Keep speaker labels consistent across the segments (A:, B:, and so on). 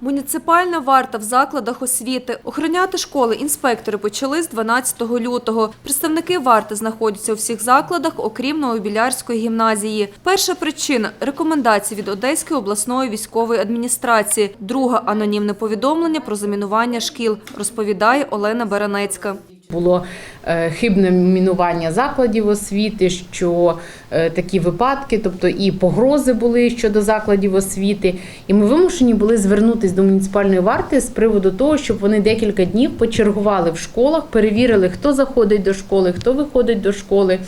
A: Муніципальна варта в закладах освіти. Охороняти школи інспектори почали з 12 лютого. Представники варти знаходяться у всіх закладах, окрім Новобілярської гімназії. Перша причина – рекомендації від Одеської обласної військової адміністрації. Друга – анонімне повідомлення про замінування шкіл, розповідає Олена Баранецька.
B: Було е, хибне мінування закладів освіти, що е, такі випадки, тобто і погрози були щодо закладів освіти. І ми вимушені були звернутися до муніципальної варти з приводу того, щоб вони декілька днів почергували в школах, перевірили, хто заходить до школи, хто виходить до школи,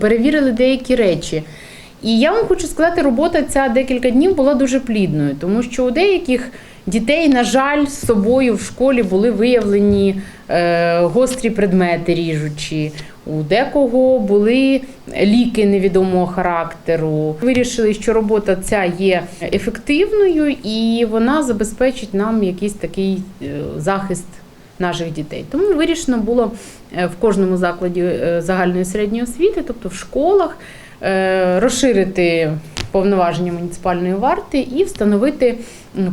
B: перевірили деякі речі. І я вам хочу сказати, робота ця декілька днів була дуже плідною, тому що у деяких дітей, на жаль, з собою в школі були виявлені е, гострі предмети ріжучі. У декого були ліки невідомого характеру. Вирішили, що робота ця є ефективною і вона забезпечить нам якийсь такий е, захист наших дітей. Тому вирішено було е, в кожному закладі е, загальної середньої освіти, тобто в школах, розширити повноваження муніципальної варти і встановити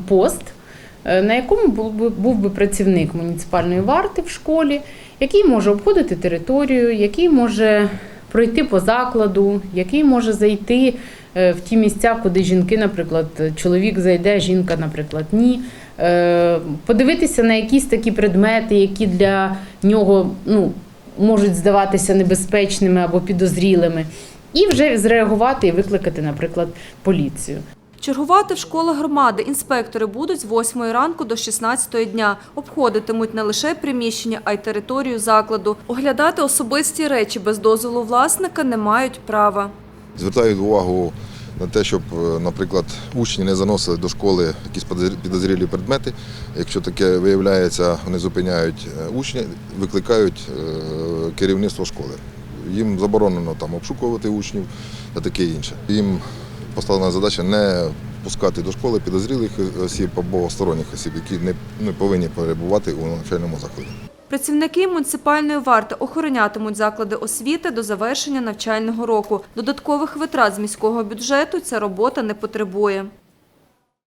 B: пост, е, на якому був би, був би працівник муніципальної варти в школі, який може обходити територію, який може пройти по закладу, який може зайти е, в ті місця, куди жінки, наприклад, чоловік зайде, жінка, наприклад, ні. Е, Подивитися на якісь такі предмети, які для нього ну, можуть здаватися небезпечними або підозрілими, і вже зреагувати і викликати, наприклад, поліцію.
A: Чергувати в школах громади інспектори будуть з 8 ранку до 16 дня. Обходитимуть не лише приміщення, а й територію закладу. Оглядати особисті речі без дозволу власника не мають права.
C: Звертають увагу на те, щоб, е, наприклад, учні не заносили до школи якісь підозрі- підозрілі предмети. Якщо таке виявляється, вони зупиняють е, учня, викликають е, керівництво школи. Їм заборонено там обшукувати учнів та таке інше. Їм поставлена задача не пускати до школи підозрілих осіб або сторонніх осіб, які не, повинні перебувати у навчальному закладі.
A: Працівники муніципальної варти охоронятимуть заклади освіти до завершення навчального року. Додаткових витрат з міського бюджету ця робота не потребує.